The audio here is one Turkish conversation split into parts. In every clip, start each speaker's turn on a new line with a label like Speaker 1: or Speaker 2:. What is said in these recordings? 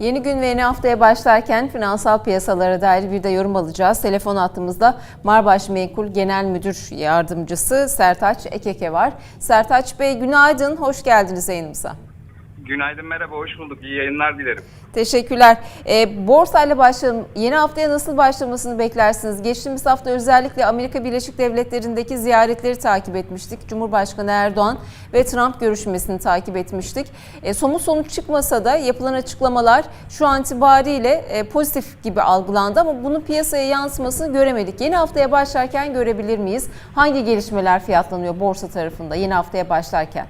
Speaker 1: Yeni gün ve yeni haftaya başlarken finansal piyasalara dair bir de yorum alacağız. Telefon hattımızda Marbaş Menkul Genel Müdür Yardımcısı Sertaç Ekeke var. Sertaç Bey günaydın, hoş geldiniz yayınımıza.
Speaker 2: Günaydın, merhaba, hoş bulduk. İyi yayınlar dilerim.
Speaker 1: Teşekkürler. E, borsayla başlayalım. Yeni haftaya nasıl başlamasını beklersiniz? Geçtiğimiz hafta özellikle Amerika Birleşik Devletleri'ndeki ziyaretleri takip etmiştik. Cumhurbaşkanı Erdoğan ve Trump görüşmesini takip etmiştik. E, somut sonuç çıkmasa da yapılan açıklamalar şu an itibariyle e, pozitif gibi algılandı ama bunun piyasaya yansımasını göremedik. Yeni haftaya başlarken görebilir miyiz? Hangi gelişmeler fiyatlanıyor borsa tarafında yeni haftaya başlarken?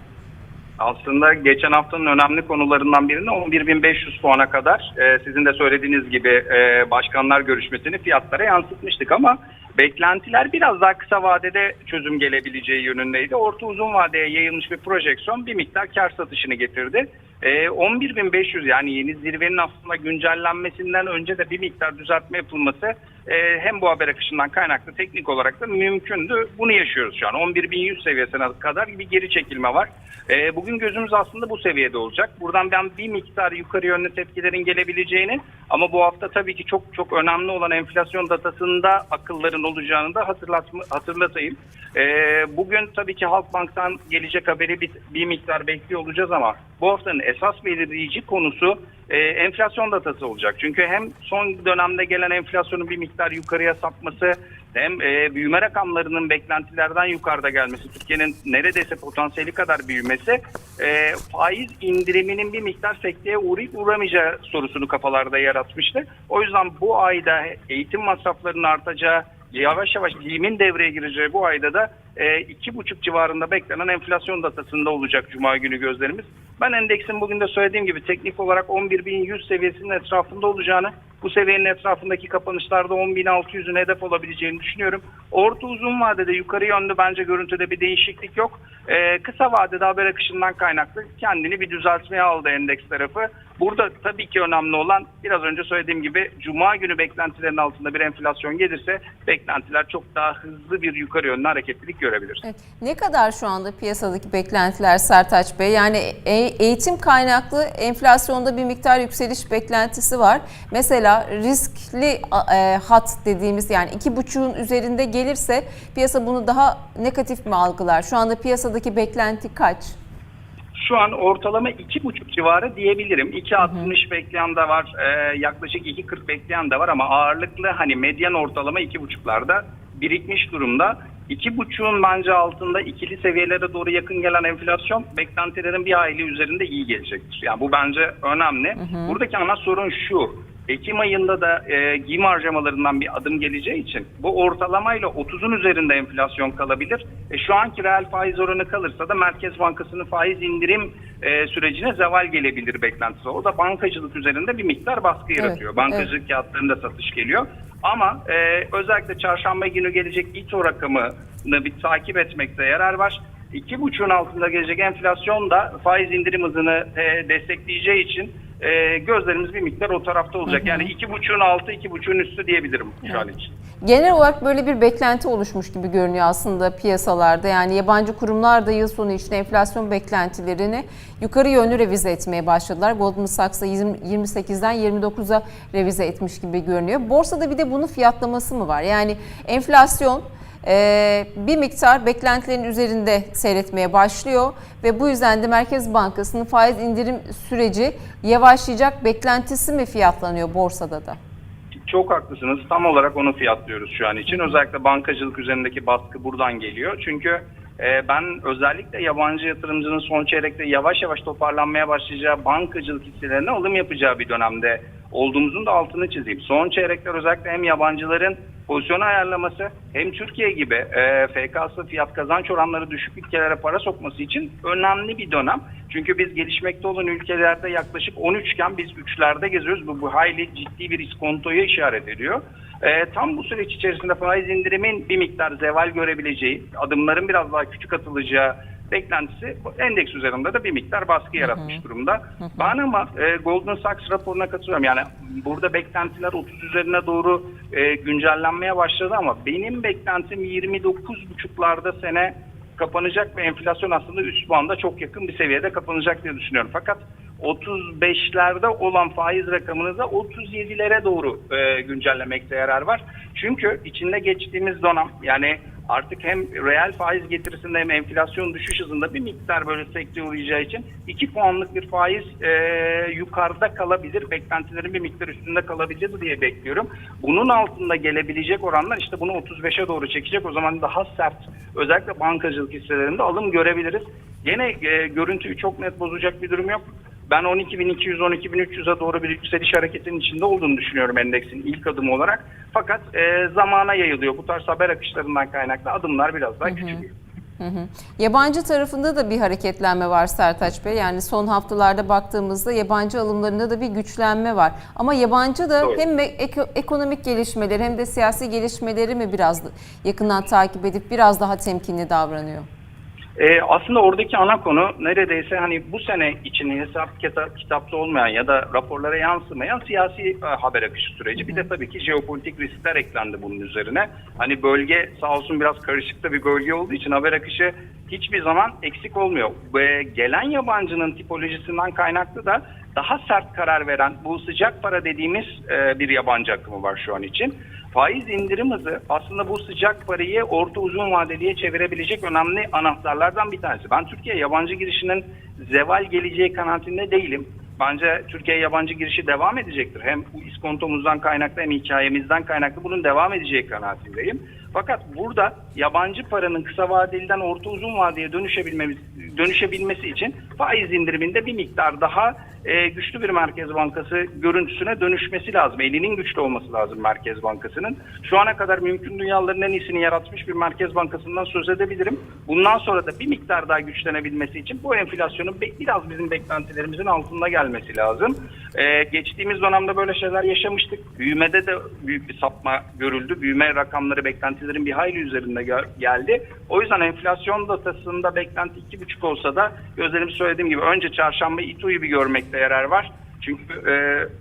Speaker 2: Aslında geçen haftanın önemli konularından birini 11.500 puana kadar e, sizin de söylediğiniz gibi e, başkanlar görüşmesini fiyatlara yansıtmıştık ama beklentiler biraz daha kısa vadede çözüm gelebileceği yönündeydi. Orta uzun vadeye yayılmış bir projeksiyon bir miktar kar satışını getirdi. E, 11.500 yani yeni zirvenin aslında güncellenmesinden önce de bir miktar düzeltme yapılması e, hem bu haber akışından kaynaklı teknik olarak da mümkündü. Bunu yaşıyoruz şu an. 11.100 seviyesine kadar bir geri çekilme var. E, bugün gözümüz aslında bu seviyede olacak. Buradan ben bir miktar yukarı yönlü tepkilerin gelebileceğini ama bu hafta tabii ki çok çok önemli olan enflasyon datasında akılların olacağını da hatırlatma, hatırlatayım. E, bugün tabii ki Halkbank'tan gelecek haberi bir, bir miktar bekliyor olacağız ama bu haftanın esas belirleyici konusu e, enflasyon datası olacak. Çünkü hem son dönemde gelen enflasyonun bir miktar yukarıya sapması hem e, büyüme rakamlarının beklentilerden yukarıda gelmesi, Türkiye'nin neredeyse potansiyeli kadar büyümesi e, faiz indiriminin bir miktar sekteye uğrayıp uğramayacağı sorusunu kafalarda yaratmıştı. O yüzden bu ayda eğitim masraflarının artacağı, yavaş yavaş limin devreye gireceği bu ayda da e, iki buçuk civarında beklenen enflasyon datasında olacak Cuma günü gözlerimiz. Ben endeksin bugün de söylediğim gibi teknik olarak 11.100 seviyesinin etrafında olacağını, bu seviyenin etrafındaki kapanışlarda 10.600'ün hedef olabileceğini düşünüyorum. Orta uzun vadede yukarı yönlü bence görüntüde bir değişiklik yok. Ee, kısa vadede haber akışından kaynaklı kendini bir düzeltmeye aldı endeks tarafı. Burada tabii ki önemli olan biraz önce söylediğim gibi Cuma günü beklentilerin altında bir enflasyon gelirse beklentiler çok daha hızlı bir yukarı yönlü hareketlilik görebilir.
Speaker 1: Evet. Ne kadar şu anda piyasadaki beklentiler Sertaç Bey? Yani e- eğitim kaynaklı enflasyonda bir miktar yükseliş beklentisi var. Mesela riskli e, hat dediğimiz yani iki buçuğun üzerinde gelirse piyasa bunu daha negatif mi algılar? Şu anda piyasadaki beklenti kaç?
Speaker 2: Şu an ortalama 2,5 civarı diyebilirim. 2.60 bekleyen de var, e, yaklaşık 2.40 bekleyen de var ama ağırlıklı hani medyan ortalama 2.5'larda birikmiş durumda. 2.5'un bence altında ikili seviyelere doğru yakın gelen enflasyon beklentilerin bir aile üzerinde iyi gelecektir. Yani bu bence önemli. Buradaki ana sorun şu. Ekim ayında da e, giyim harcamalarından bir adım geleceği için bu ortalamayla 30'un üzerinde enflasyon kalabilir. E, şu anki reel faiz oranı kalırsa da Merkez Bankası'nın faiz indirim e, sürecine zeval gelebilir beklentisi. O da bankacılık üzerinde bir miktar baskı yaratıyor. Bankacılık kağıtlarında satış geliyor. Ama e, özellikle çarşamba günü gelecek İTO rakamını bir takip etmekte yarar var. 2,5'un altında gelecek enflasyon da faiz indirim hızını e, destekleyeceği için e, gözlerimiz bir miktar o tarafta olacak. Yani 2,5'un altı, 2,5'un üstü diyebilirim şu an için.
Speaker 1: Genel olarak böyle bir beklenti oluşmuş gibi görünüyor aslında piyasalarda. Yani yabancı kurumlar da yıl sonu için enflasyon beklentilerini yukarı yönlü revize etmeye başladılar. Goldman Sachs da 28'den 29'a revize etmiş gibi görünüyor. Borsada bir de bunun fiyatlaması mı var? Yani enflasyon bir miktar beklentilerin üzerinde seyretmeye başlıyor ve bu yüzden de Merkez Bankası'nın faiz indirim süreci yavaşlayacak beklentisi mi fiyatlanıyor borsada da?
Speaker 2: Çok haklısınız. Tam olarak onu fiyatlıyoruz şu an için. Özellikle bankacılık üzerindeki baskı buradan geliyor. Çünkü e, ben özellikle yabancı yatırımcının son çeyrekte yavaş yavaş toparlanmaya başlayacağı bankacılık hisselerine alım yapacağı bir dönemde olduğumuzun da altını çizeyim. Son çeyrekler özellikle hem yabancıların pozisyon ayarlaması hem Türkiye gibi e, FK'sı fiyat kazanç oranları düşük ülkelere para sokması için önemli bir dönem. Çünkü biz gelişmekte olan ülkelerde yaklaşık 13 iken biz 3'lerde geziyoruz. Bu, bu hayli ciddi bir iskontoya işaret ediyor. E, tam bu süreç içerisinde faiz indirimin bir miktar zeval görebileceği, adımların biraz daha küçük atılacağı beklentisi endeks üzerinde de bir miktar baskı yaratmış hı hı. durumda. Hı hı. Ben ama e, Goldman Sachs raporuna katılıyorum. Yani burada beklentiler 30 üzerine doğru e, güncellenmeye başladı ama benim beklentim 29,5'larda sene kapanacak ve enflasyon aslında üst banda çok yakın bir seviyede kapanacak diye düşünüyorum. Fakat 35'lerde olan faiz rakamını da 37'lere doğru e, güncellemekte yarar var. Çünkü içinde geçtiğimiz dönem yani artık hem reel faiz getirisinde hem enflasyon düşüş hızında bir miktar böyle sekteye uğrayacağı için 2 puanlık bir faiz e, yukarıda kalabilir. Beklentilerin bir miktar üstünde kalabilir diye bekliyorum. Bunun altında gelebilecek oranlar işte bunu 35'e doğru çekecek. O zaman daha sert özellikle bankacılık hisselerinde alım görebiliriz. Gene e, görüntüyü çok net bozacak bir durum yok. Ben 12.200-12.300'e doğru bir yükseliş hareketinin içinde olduğunu düşünüyorum endeksin ilk adımı olarak. Fakat e, zamana yayılıyor. Bu tarz haber akışlarından kaynaklı adımlar biraz daha küçülüyor.
Speaker 1: Hı hı. Yabancı tarafında da bir hareketlenme var Sertaç Bey. Yani son haftalarda baktığımızda yabancı alımlarında da bir güçlenme var. Ama yabancı da
Speaker 2: Doğru.
Speaker 1: hem eko- ekonomik gelişmeleri hem de siyasi gelişmeleri mi biraz yakından takip edip biraz daha temkinli davranıyor?
Speaker 2: Ee, aslında oradaki ana konu neredeyse hani bu sene için hesap kita- kitapta olmayan ya da raporlara yansımayan siyasi e, haber akışı süreci. Bir de tabii ki jeopolitik riskler eklendi bunun üzerine. Hani bölge sağ olsun biraz karışık da bir bölge olduğu için haber akışı hiçbir zaman eksik olmuyor. Ve gelen yabancının tipolojisinden kaynaklı da daha sert karar veren bu sıcak para dediğimiz e, bir yabancı akımı var şu an için. Faiz indirim hızı aslında bu sıcak parayı orta uzun vadeliye çevirebilecek önemli anahtarlardan bir tanesi. Ben Türkiye yabancı girişinin zeval geleceği kanaatinde değilim. Bence Türkiye yabancı girişi devam edecektir. Hem bu iskontomuzdan kaynaklı hem hikayemizden kaynaklı bunun devam edeceği kanaatindeyim. Fakat burada yabancı paranın kısa vadeliden orta uzun vadeye dönüşebilmemiz, dönüşebilmesi için faiz indiriminde bir miktar daha e, güçlü bir Merkez Bankası görüntüsüne dönüşmesi lazım. Elinin güçlü olması lazım Merkez Bankası'nın. Şu ana kadar mümkün dünyaların en iyisini yaratmış bir Merkez Bankası'ndan söz edebilirim. Bundan sonra da bir miktar daha güçlenebilmesi için bu enflasyonun biraz bizim beklentilerimizin altında gelmesi lazım. E, geçtiğimiz dönemde böyle şeyler yaşamıştık. Büyümede de büyük bir sapma görüldü. Büyüme rakamları beklentilerin bir hayli üzerinde gel- geldi. O yüzden enflasyon datasında beklenti 2,5 olsa da gözlerimi söylediğim gibi önce çarşamba İTO'yu bir görmekte yarar var. Çünkü e,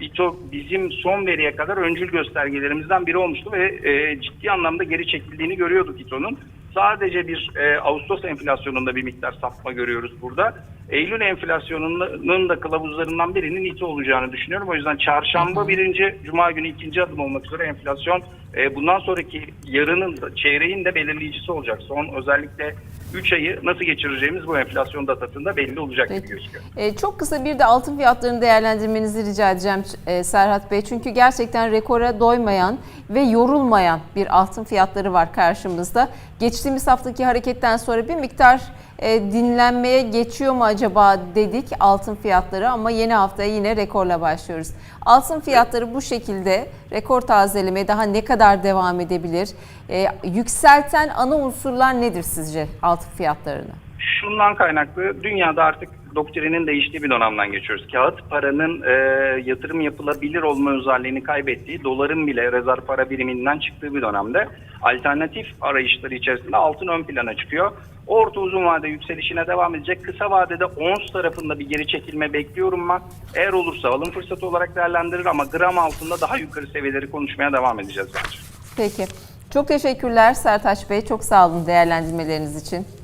Speaker 2: İTO bizim son veriye kadar öncül göstergelerimizden biri olmuştu ve e, ciddi anlamda geri çekildiğini görüyorduk İTO'nun. Sadece bir e, Ağustos enflasyonunda bir miktar sapma görüyoruz burada. Eylül enflasyonunun da kılavuzlarından birinin İTO olacağını düşünüyorum. O yüzden çarşamba birinci, cuma günü ikinci adım olmak üzere enflasyon e, bundan sonraki yarının da çeyreğin de belirleyicisi olacak. Son özellikle 3 ayı nasıl geçireceğimiz bu enflasyon datasında belli olacak gibi
Speaker 1: Peki.
Speaker 2: gözüküyor.
Speaker 1: Ee, çok kısa bir de altın fiyatlarını değerlendirmenizi rica edeceğim e, Serhat Bey. Çünkü gerçekten rekora doymayan ve yorulmayan bir altın fiyatları var karşımızda. Geçtiğimiz haftaki hareketten sonra bir miktar e, dinlenmeye geçiyor mu acaba dedik altın fiyatları ama yeni haftaya yine rekorla başlıyoruz. Altın fiyatları bu şekilde rekor tazelemeye daha ne kadar devam edebilir? E, yükselten ana unsurlar nedir sizce altın fiyatlarını?
Speaker 2: Şundan kaynaklı dünyada artık doktrinin değiştiği bir dönemden geçiyoruz. Kağıt paranın e, yatırım yapılabilir olma özelliğini kaybettiği, doların bile rezerv para biriminden çıktığı bir dönemde alternatif arayışları içerisinde altın ön plana çıkıyor. Orta uzun vade yükselişine devam edecek. Kısa vadede ons tarafında bir geri çekilme bekliyorum ben. Eğer olursa alım fırsatı olarak değerlendirir ama gram altında daha yukarı seviyeleri konuşmaya devam edeceğiz bence.
Speaker 1: Peki. Çok teşekkürler Sertaç Bey. Çok sağ olun değerlendirmeleriniz için.